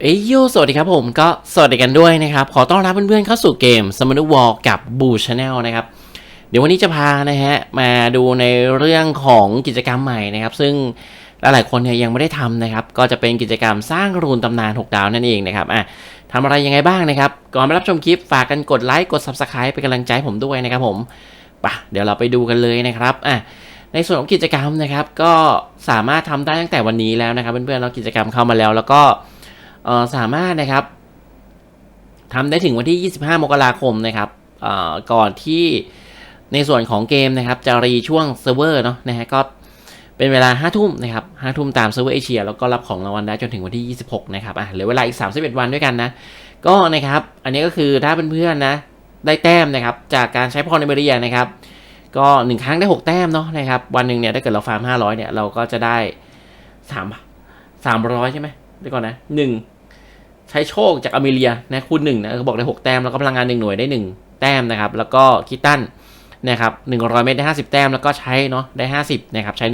เอ้ยโยสวัสดีครับผมก็สวัสดีกันด้วยนะครับ ขอต้อนรับเพื่อนๆเข้าสู่เกม s m m o n w a r กับ b ูช Channel นะครับ เดี๋ยววันนี้จะพานะฮะมาดูในเรื่องของกิจกรรมใหม่นะครับ ซึ่งหลายๆคนเนี่ยยังไม่ได้ทำนะครับ ก็จะเป็นกิจกรรมสร้างรูนตำนาน 6 ดาวนั่นเองนะครับอะทำอะไรยังไงบ้างนะครับ ก่อนไปรับชมคลิปฝากกันกดไลค์กด Subscribe เป็นกำลังใจผมด้วยนะครับผมปะเดี๋ยวเราไปดูกันเลยนะครับอะในส่วนของกิจกรรมนะครับ ก็สามารถทำได้ตั้งแต่วันนี้แล้วนะครับ เพื่อนๆเรากิจกรรมเข้ามาแล้ว แล้วก็ สามารถนะครับทำได้ถึงวันที่ 25 มกราคมนะครับก่อนที่ในส่วนของเกมนะครับ จะรีช่วงเซิร์ฟเวอร์เนาะนะฮะก็เป็นเวลา 5 ทุ่มนะครับ5ทุ่มตามเซิร์ฟเวอร์เอเชีย แล้วก็รับของรางวัลได้จนถึงวันที่ 26 นะครับอะเหลือเวลาอีก 31 วันด้วยกันนะ ก็นะครับ อันนี้ก็คือถ้าเพื่อนๆนะ ได้แต้มนะครับ จากการใช้พรในเบรียนะครับ ก็หนึ่งครั้งได้ 6 แต้มเนาะนะครับ วันหนึ่งเนี่ยถ้าเกิดเราฟาร์ม 500 เนี่ย เราก็จะได้ 3 300 ใช่ไหมเดี๋ยวก่อนนะหนึ่ง ใช้โชคจากอเมเรียนะคูณหนึ่งนะเขาบอกได้6แต้มแล้วก็พลังงาน1หน่วยได้1แต้มนะครับ แล้วก็คิตตันนะครับ100เมตรได้50แต้มแล้วก็ใช้เนาะได้50นะครับใช้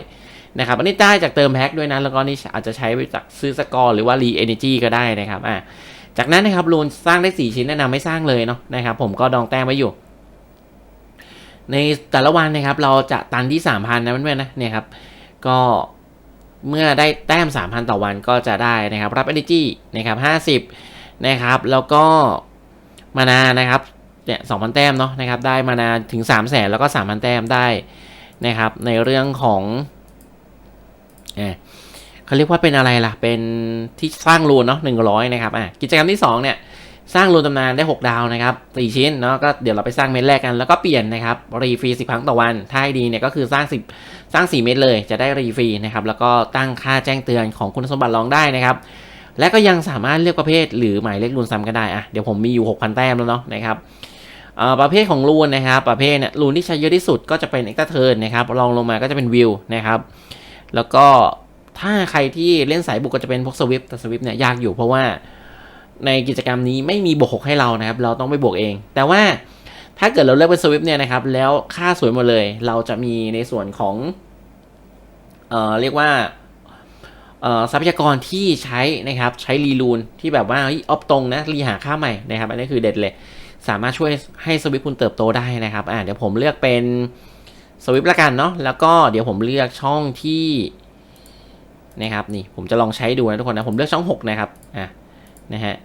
100นะครับอันนี้ได้จากเติมแพ็คด้วยนะแล้วก็นี่อาจจะใช้ไปจากซื้อสกอร์หรือว่ารีเอเนจีก็ได้นะครับอะจากนั้นนะครับรูนสร้างได้4ชิ้นแนะนำไม่สร้างเลยเนาะนะครับ ผมก็ดองแต้มไว้อยู่ ในแต่ละวันนะครับ เราจะตันที่3,000นะเพื่อนๆนะเนี่ยครับ ก็ เมื่อได้แต้ม 3,000 ต่อวันก็จะได้นะครับ รับ energy นะครับ50 นะครับ แล้วก็มานานะครับเนี่ย2,000 แต้มเนาะนะครับ ได้มานาถึง 3 0 0แสนแล้วก็ 3,000 แต้มได้นะครับ ในเรื่องของเออเขาเรียกว่าเป็นอะไรล่ะ เป็นที่สร้างรูนเนาะ100 นะครับอะกิจกรรมที่ 2 เนี่ย สร้างรูนตำนานได้ 6 ดาวนะครับ4ชิ้นเนาะก็เดี๋ยวเราไปสร้างเม็ดแรกกันแล้วก็เปลี่ยนนะครับรีฟรี10ครั้งต่อวัน ถ้าให้ดีเนี่ยก็คือสร้าง 10 สร้าง 4 เม็ดเลยจะได้รีฟรีนะครับแล้วก็ตั้งค่าแจ้งเตือนของคุณสมบัติรองได้นะครับและก็ยังสามารถเลือกประเภทหรือหมายเลขรูนซ้ำก็ได้อะเดี๋ยวผมมีอยู่ 6,000 แต้มแล้วเนาะนะครับประเภทของรูนนะครับประเภทเนี่ยรูนที่ใช้เยอะที่สุดก็จะเป็นเอ็กซ์เทิร์นนะครับรองลงมาก็จะเป็นวิวนะครับแล้วก็ถ้าใครที่เล่นสายบุกก็จะเป็นพวกสวิฟแต่สวิฟเนี่ยยากอยู่เพราะว่า ในกิจกรรมนี้ไม่มีบวกหกให้เรานะครับ เราต้องไปบวกเอง แต่ว่าถ้าเกิดเราเลือกเป็นสวิฟเนี่ยนะครับ แล้วค่าสวยหมดเลย เราจะมีในส่วนของ เอ่อ เรียกว่า เอ่อ ทรัพยากรที่ใช้นะครับ ใช้รีลูนที่แบบว่าออฟตรงนะรีหาค่าใหม่นะครับ อันนี้คือเด็ดเลย สามารถช่วยให้สวิฟคุณเติบโตได้นะครับ อ่าเดี๋ยวผมเลือกเป็นสวิฟละกันเนาะ แล้วก็เดี๋ยวผมเลือกช่องที่นะครับ นี่ ผมจะลองใช้ดูนะทุกคนนะ ผมเลือกช่อง 6 นะครับ อะ นะฮะ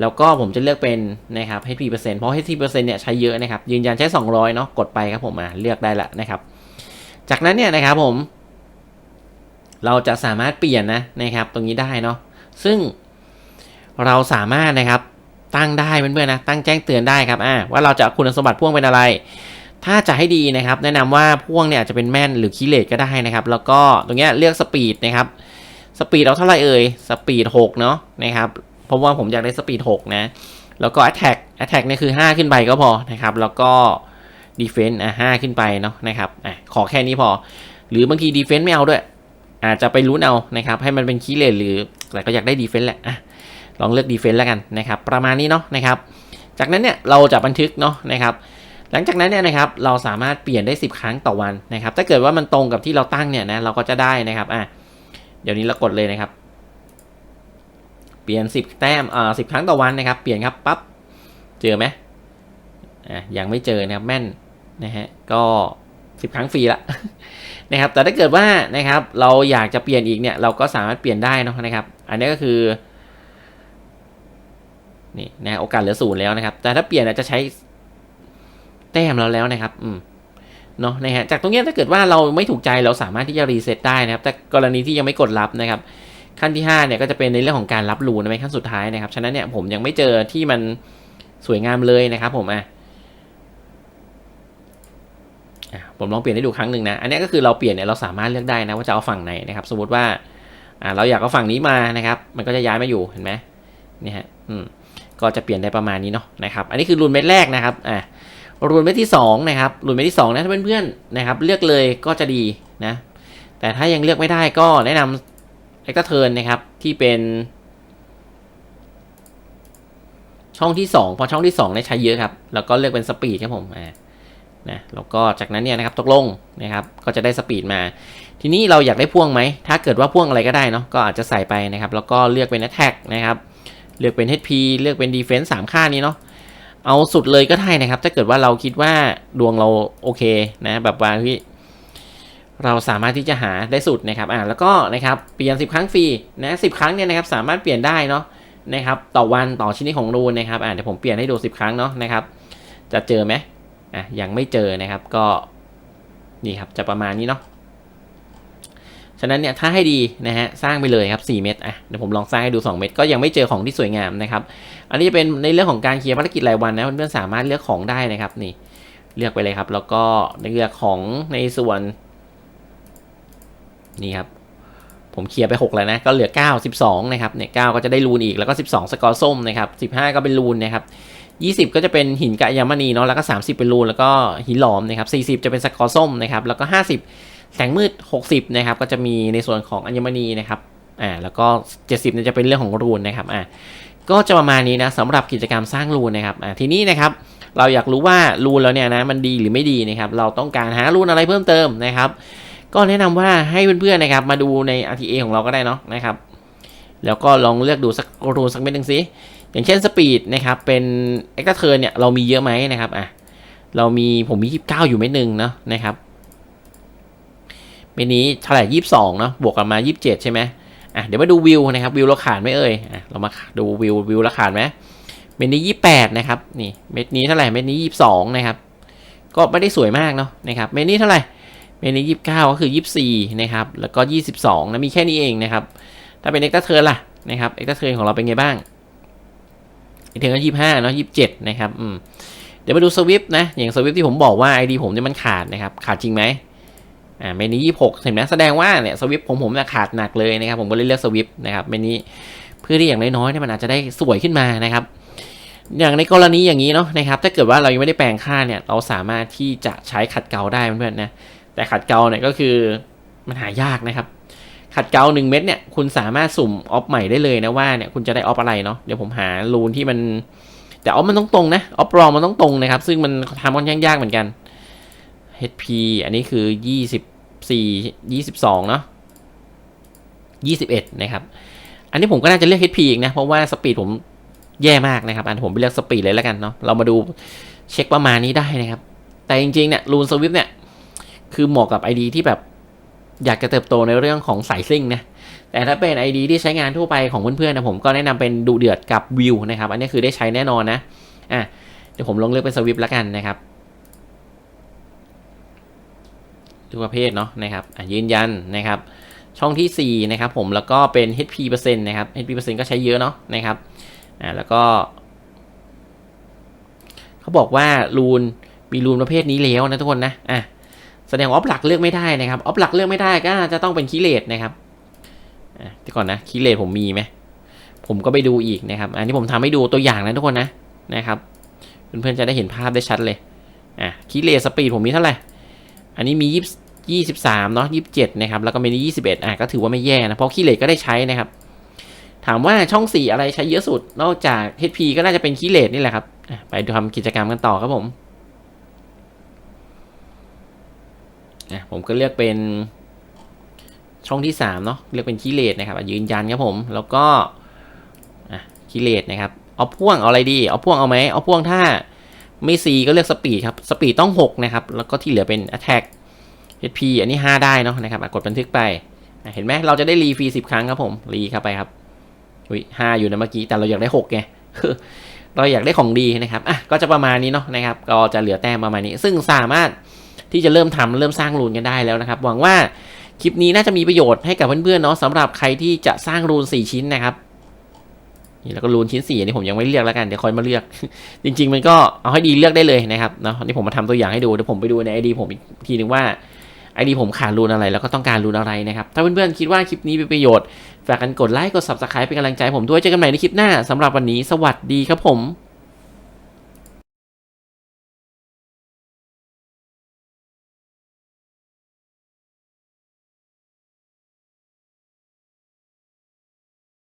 แล้วก็ผมจะเลือกเป็นนะครับ HP เปอร์เซ็นต์เพราะ HP เปอร์เซ็นต์เนี่ยใช้เยอะนะครับ ยืนยันใช้ 200 เนาะ กดไปครับผมอะเลือกได้ละนะครับ จากนั้นเนี่ยนะครับผม เราจะสามารถเปลี่ยนนะนะครับ ตรงนี้ได้เนาะ ซึ่งเราสามารถนะครับตั้งได้เพื่อนๆนะ ตั้งแจ้งเตือนได้ครับอ่าว่าเราจะคุณสมบัติพ่วงเป็นอะไร ถ้าจะให้ดีนะครับ แนะนำว่าพ่วงเนี่ยอาจจะเป็นแม่นหรือคีเลตก็ได้นะครับ แล้วก็ตรงเนี้ยเลือกสปีดนะครับ สปีดเอาเท่าไหร่เอ่ย สปีด6เนาะนะครับ เพราะว่าผมอยากได้สปีด6นะ แล้วก็ attack attack เนี่ยคือ 5 ขึ้นไปก็พอนะครับ แล้วก็ defense อะ5ขึ้นไปเนาะนะครับอะขอแค่นี้พอ หรือบางที defense ไม่เอาด้วย อาจจะไปรู้เอานะครับ ให้มันเป็นคีเลตหรือแต่ก็อยากได้ defense แหละอะลองเลือก defense แล้วกันนะครับ ประมาณนี้เนาะนะครับ จากนั้นเนี่ยเราจะบันทึกเนาะนะครับหลังจากนั้นเนี่ยนะครับเราสามารถเปลี่ยนได้ 10 ครั้งต่อวันนะครับ ถ้าเกิดว่ามันตรงกับที่เราตั้งเนี่ยนะเราก็จะได้นะครับอะเดี๋ยวนี้เรากดเลยนะครับ เปลี่ยน 10 แต้มอ่าสิครั้งต่อวันนะครับ เปลี่ยนครับปั๊บเจอไหมอะยังไม่เจอนะครับแม่นนะฮะก็10ครั้งฟรีละนะครับแต่ถ้าเกิดว่านะครับเราอยากจะเปลี่ยนอีกเนี่ยเราก็สามารถเปลี่ยนได้นะนะครับ อันนี้ก็คือนี่นะโอกาสเหลือศูนย์แล้วนะครับ แต่ถ้าเปลี่ยนอาจจะใช้แต้มเราแล้วนะครับอืมเนาะนะฮะจากตรงนี้ถ้าเกิดว่าเราไม่ถูกใจเราสามารถที่จะรีเซ็ตได้นะครับ แต่กรณีที่ยังไม่กดรับนะครับ ขั้นที่5เนี่ยก็จะเป็นในเรื่องของการรับรูนในขั้นสุดท้ายนะครับฉะนั้นเนี่ยผมยังไม่เจอที่มันสวยงามเลยนะครับผมอะผมลองเปลี่ยนให้ดูครั้งหนึ่งนะ อันนี้ก็คือเราเปลี่ยนเนี่ยเราสามารถเลือกได้นะว่าจะเอาฝั่งไหนนะครับ สมมติว่าเราอยากเอาฝั่งนี้มานะครับ มันก็จะย้ายมาอยู่เห็นไหมนี่ฮะอืมก็จะเปลี่ยนได้ประมาณนี้เนาะนะครับ อันนี้คือรูนเม็ดแรกนะครับอ่ารูนเม็ดที่2นะครับรูนเม็ดที่2นะถ้าเพื่อนๆนะครับ เลือกเลยก็จะดีนะ แต่ถ้ายังเลือกไม่ได้ก็แนะน เอ็กซ์เทิร์นนะครับ ที่เป็น ช่องที่ 2 พอช่องที่2เนี่ยใช้เยอะครับ แล้วก็เลือกเป็นสปีดครับผมอ่านะแล้วก็จากนั้นเนี่ยนะครับตกลงนะครับก็จะได้สปีดมา ทีนี้เราอยากได้พ่วงไหม ถ้าเกิดว่าพ่วงอะไรก็ได้เนาะก็อาจจะใส่ไปนะครับ แล้วก็เลือกเป็น attack นะครับ เลือกเป็น HP เลือกเป็น defense สามค่านี้เนาะเอาสุดเลยก็ได้นะครับ ถ้าเกิดว่าเราคิดว่าดวงเราโอเคนะแบบว่าพี่ เราสามารถที่จะหาได้สุดนะครับอ่าแล้วก็นะครับเปลี่ยน 10 ครั้งฟรีนะ10ครั้งเนี่ยนะครับสามารถเปลี่ยนได้เนาะนะครับต่อวันต่อชิ้นนี้ของรูนนะครับอ่าเดี๋ยวผมเปลี่ยนให้ดู 10 ครั้งเนาะนะครับจะเจอไหมอะยังไม่เจอนะครับก็นี่ครับจะประมาณนี้เนาะฉะนั้นเนี่ยถ้าให้ดีนะฮะสร้างไปเลยครับ 4 เม็ดอะเดี๋ยวผมลองสร้างให้ดู 2 เม็ดก็ยังไม่เจอของที่สวยงามนะครับอันนี้จะเป็นในเรื่องของการเคลียร์ภารกิจรายวันนะเพื่อนๆสามารถเลือกของได้นะครับนี่เลือกไปเลยครับ แล้วก็เลือกของในส่วน นี่ครับ ผมเคลียร์ไป6แล้วนะ ก็เหลือ 9 12 นะครับ เนี่ย 9 ก็จะได้รูนอีก แล้วก็ 12 สกอร์ส้มนะครับ 15 ก็เป็นรูนนะครับ 20 ก็จะเป็นหินกะยามณีเนาะ แล้วก็ 30 เป็นรูน แล้วก็หินหลอมนะครับ 40 จะเป็นสกอร์ส้มนะครับ แล้วก็ 50 แสงมืด 60 นะครับ ก็จะมีในส่วนของอัญมณีนะครับ อ่า แล้วก็ 70เนี่ยจะเป็นเรื่องของรูนนะครับ อ่า ก็จะประมาณนี้นะสำหรับกิจกรรมสร้างรูนนะครับ อ่า ทีนี้นะครับเราอยากรู้ว่ารูนแล้วเนี่ยนะมันดีหรือไม่ดีนะครับ เราต้องการหารูนอะไรเพิ่มเติมนะครับ ก็แนะนำว่าให้เพื่อนๆนะครับมาดูใน RTA ของเราก็ได้เนาะนะครับ แล้วก็ลองเลือกดูสักรูสักเม็ดหนึ่งสิอย่างเช่นสปีดนะครับเป็นเอ็กซ์เทอร์เนี่ยเรามีเยอะไหมนะครับอะเรามีผมมี 29 อยู่เม็ดหนึ่งเนาะนะครับเมนนี้เท่าไหร่ยี่สิบสองเนาะบวกกันมายี่สิบเจ็ดใช่ไหมอะเดี๋ยวมาดูวิวนะครับวิวเราขาดไหมเอ่ยอะเรามาดูวิววิวเราขาดไหมเมนนี้ยี่แปดนะครับนี่เม็ดนี้เท่าไหร่เม็ดนี้ยี่สองนะครับ ก็ไม่ได้สวยมากเนาะนะครับเมนนี้เท่าไหร่ เมนิยี่สิบเก้าก็คือยี่สิบสี่นะครับ แล้วก็ยี่สิบสองนะ มีแค่นี้เองนะครับ ถ้าเป็นเอ็กซ์เทอร์ล่ะนะครับ เอ็กซ์เทอร์ของเราเป็นไงบ้างเอ็กซ์เทอร์ก็ยี่สิบห้าเนาะยี่สิบเจ็ดนะครับ อืม เดี๋ยวมาดูสวิฟนะ อย่างสวิฟที่ผมบอกว่าไอดีผมเนี่ยมันขาดนะครับ ขาดจริงไหมอ่า เมนี้ยี่สิบหกเห็นไหมแสดงว่าเนี่ยสวิปของผมเนี่ยขาดหนักเลยนะครับ ผมก็เลยเลือกสวิปนะครับ เมนี้เพื่อที่อย่างน้อยๆเนี่ยมันอาจจะได้สวยขึ้นมานะครับอย่างในกรณีอย่างนี้เนาะนะครับถ้าเกิดว่าเรายังไม่ได้แปลงค่าเนี่ยเราสามารถที่จะใช้ขัดเกลาได้เพื่อนๆนะ แต่ขัดเกลาเนี่ยก็คือมันหายากนะครับ ขัดเกลาหนึ่งเม็ดเนี่ยคุณสามารถสุ่มออฟใหม่ได้เลยนะว่าเนี่ยคุณจะได้ออฟอะไรเนาะเดี๋ยวผมหารูนที่มัน แต่ออฟมันต้องตรงนะออฟรองมันต้องตรงนะครับ ซึ่งมันทำค่อนข้างยากเหมือนกัน HP อันนี้คือ 24 22เนาะ21 นะครับ อันนี้ผมก็น่าจะเลือก HP อีกนะ เพราะว่าสปีดผมแย่มากนะครับ อันผมไปเลือกสปีดเลยแล้วกันเนาะ เรามาดูเช็คประมาณนี้ได้นะครับ แต่จริงๆเนี่ยรูนสวิฟเนี่ย คือเหมาะกับ ID ที่แบบอยากจะเติบโตในเรื่องของสายซิ่งนะแต่ถ้าเป็น ID ที่ใช้งานทั่วไปของเพื่อนๆนะผมก็แนะนำเป็นดูเดือดกับวิวนะครับ อันนี้คือได้ใช้แน่นอนนะอะเดี๋ยวผมลองเลือกเป็นสวิฟแล้วกันนะครับทุกประเภทเนาะนะครับยืนยันนะครับ ช่องที่ 4 นะครับผมแล้วก็เป็น HP เปอร์เซ็นต์นะครับ HP เปอร์เซ็นต์ก็ใช้เยอะเนาะนะครับอ่าแล้วก็ เขาบอกว่ารูนมีรูนประเภทนี้แล้วนะทุกคนนะอะ แสดงว่าออฟหลักเลือกไม่ได้นะครับออฟหลักเลือกไม่ได้ก็จะต้องเป็นคีเลตนะครับเดี๋ยวก่อนนะคีเลตผมมีไหมผมก็ไปดูอีกนะครับ อันนี้ผมทำให้ดูตัวอย่างนะทุกคนนะนะครับเพื่อนๆจะได้เห็นภาพได้ชัดเลยอะคีเลตสปีดผมมีเท่าไหร่อันนี้มียี่ยี่สิบสามเนาะยี่สิบเจ็ดนะครับแล้วก็มียี่สิบเอ็ดอะก็ถือว่าไม่แย่นะเพราะขีเล็กก็ได้ใช้นะครับ ถามว่าช่องสี่อะไรใช้เยอะสุดนอกจาก HP ก็น่าจะเป็นขีเล็กนี่แหละครับไปดูทำกิจกรรมกันต่อครับผม อะผมก็เลือกเป็นช่องที่สามเนาะเลือกเป็นขี้เล็กนะครับยืนยันครับผมแล้วก็อะขี้เล็กนะครับเอาพ่วงเอาอะไรดี เอาพ่วงเอาไหมเอาพ่วงถ้าไม่ซีก็เลือกสปีดครับสปีดต้อง 6 นะครับ แล้วก็ที่เหลือเป็น attack HP อันนี้ 5 ได้เนาะนะครับกดบันทึกไป เห็นไหมเราจะได้รีฟรี10 ครั้งครับผม รีเข้าไปครับอุ้ยห้าอยู่นะเมื่อกี้ แต่เราอยากได้6ไงเราอยากได้ของดีนะครับอะก็จะประมาณนี้เนาะนะครับ ก็จะเหลือแต้มประมาณนี้ ซึ่งสามารถ ที่จะเริ่มทำเริ่มสร้างรูนกันได้แล้วนะครับ หวังว่าคลิปนี้น่าจะมีประโยชน์ให้กับเพื่อนๆเนาะสำหรับใครที่จะสร้างรูน 4 ชิ้นนะครับนี่แล้วก็รูนชิ้นสี่อันนี้ผมยังไม่เลือกแล้วกันเดี๋ยวคอยมาเลือก จริง ๆ มันก็เอาให้ดีเลือกได้เลยนะครับเนาะนี่ผมมาทำตัวอย่างให้ดูเดี๋ยวผมไปดูในไอดีผมอีกทีนึงว่าไอดีผมขาดรูนอะไรแล้วก็ต้องการรูนอะไรนะครับ ถ้าเพื่อนๆคิดว่าคลิปนี้เป็นประโยชน์ฝากกันกดไลค์กด subscribe เป็นกำลังใจผมด้วยเจอกันใหม่ในคลิปหน้าสำหรับวันนี้สวัสดีครับผม